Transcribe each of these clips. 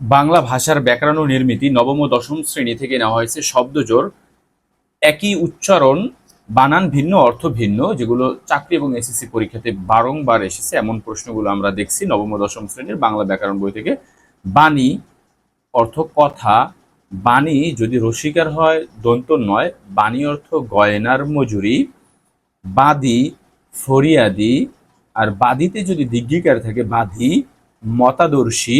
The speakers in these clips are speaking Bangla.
বাংলা ভাষার ব্যাকরণ ও নির্মিতি নবম ও দশম শ্রেণি থেকে নেওয়া হয়েছে শব্দজোর। একই উচ্চারণ, বানান ভিন্ন, অর্থ ভিন্ন, যেগুলো চাকরি এবং এসএসসি পরীক্ষাতে বারংবার এসেছে। এমন প্রশ্নগুলো আমরা দেখছি নবম ও দশম শ্রেণির বাংলা ব্যাকরণ বই থেকে। বাণী, অর্থ কথা। বাণী যদি রসিকার হয়, দন্ত নয়। বাণী অর্থ গয়নার মজুরি। বাদী, ফরিয়াদি। আর বাদীতে যদি দিগ্গিকার থাকে, বাদী, মতাদর্শী।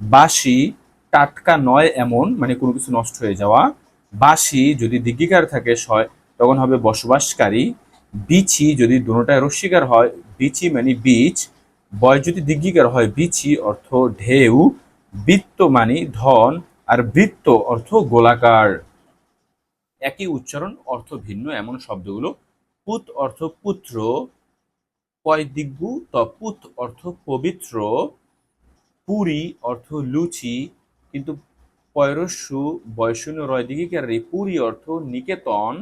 বাসি টাটকা নয় এমন মানে কোনো কিছু নষ্ট হয়ে যাওয়া। বাসি যদি দিগ্গিকার থাকে সয়, তখন হবে বসবাসকারী। বিচি যদি দুটায় রস্বীকার হয়, বিচি মানে বীজ বয় যদি দিগ্গিকার হয়, বিচি অর্থ ঢেউ। বৃত্ত মানে ধন, আর বৃত্ত অর্থ গোলাকার। একই উচ্চারণ, অর্থ ভিন্ন, এমন শব্দগুলো। পুত অর্থ পুত্র পয়দিগ্গু তপুত অর্থ পবিত্র। পুরী অর্থ লুচি, কিন্তু পয়রস্যু বয়শূন্য রয় দিঘিকারী পুরী অর্থ নিকেতন,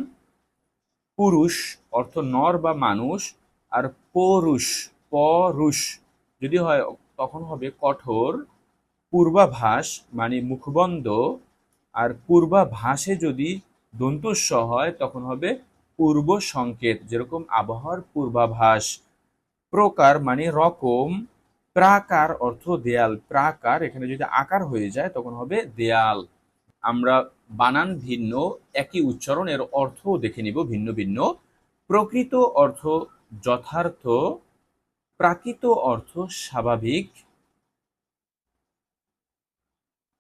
পুরুষ অর্থ নর বা মানুষ, আর পৌরুষ, পরুষ যদি হয় তখন হবে কঠোর, পূর্বাভাস মানে মুখবন্ধ, আর পূর্বাভাসে যদি দন্তস্ব হয় তখন হবে পূর্ব সংকেত যেরকম আবহাওয়ার পূর্বাভাস। প্রকার মানে রকম প্রাকার অর্থ দেয়াল। প্রাকার এখানে যদি আকার হয়ে যায়, তখন হবে দেয়াল। আমরা বানান ভিন্ন, একই উচ্চারণ, এর অর্থ দেখে নিব ভিন্ন ভিন্ন। প্রকৃত অর্থ যথার্থ, প্রাকৃত অর্থ স্বাভাবিক।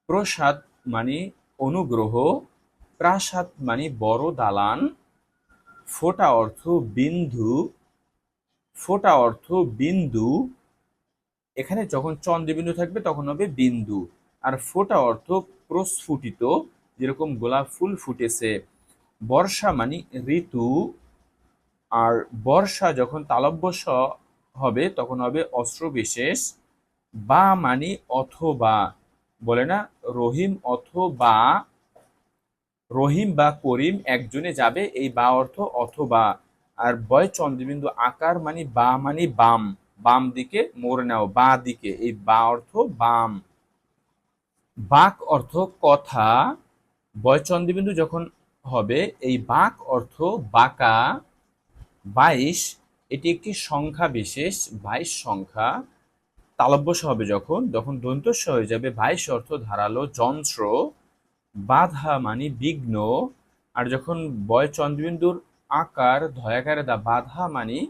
প্রসাদ মানে অনুগ্রহ, প্রাসাদ মানে বড় দালান। ফোটা অর্থ বিন্দু, ফোটা অর্থ বিন্দু। এখানে যখন চন্দ্রবিন্দু থাকবে, তখন হবে বিন্দু। আর ফোটা অর্থ প্রস্ফুটিত, যেরকম গোলাপ ফুল ফুটেছে। বর্ষা মানে ঋতু। আর বর্ষা যখন তালব্য স হবে, তখন হবে অস্ত্র বিশেষ বা মানে অথবা। বলে না, রহিম অথবা। রহিম বা করিম একজনে যাবে, এই বা অর্থ অথবা। আর বয় চন্দ্রবিন্দু আকার মানে বা মানে বাম। বাম দিকে মোড় নাও, বা দিকে। এই বা অর্থ বাম। বাক অর্থ কথা। বয় চন্দ্রবিন্দু যখন হবে, এই বাক অর্থ বাঁকা। বাইশ, এটি একটি সংখ্যা বিশেষ, বাইশ সংখ্যা। তালব্যস হবে যখন যখন দন্তস্ব হয়ে যাবে। বাইশ অর্থ ধারালো যন্ত্র। বাধা মানে বিঘ্ন। আর যখন বয় চন্দ্রবিন্দুর আকার, ধয়াকারে দা, বাধা মানে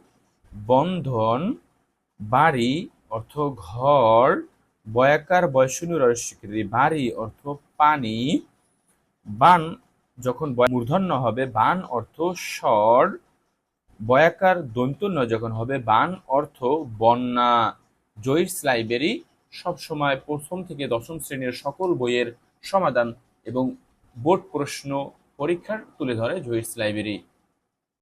বন্ধন। বাড়ি অর্থ ঘর, বয়াকার বয়সনুর স্বীকৃতি বাড়ি অর্থ পানি। বান যখন মূর্ধন্য হবে, বান অর্থ স্বর। বয়াকার দন্তন্য যখন হবে, বান অর্থ বন্যা। জয়িস লাইব্রেরি সবসময় প্রথম থেকে দশম শ্রেণির সকল বইয়ের সমাধান এবং বোর্ড প্রশ্ন পরীক্ষার তুলে ধরে জয়িস লাইব্রেরি।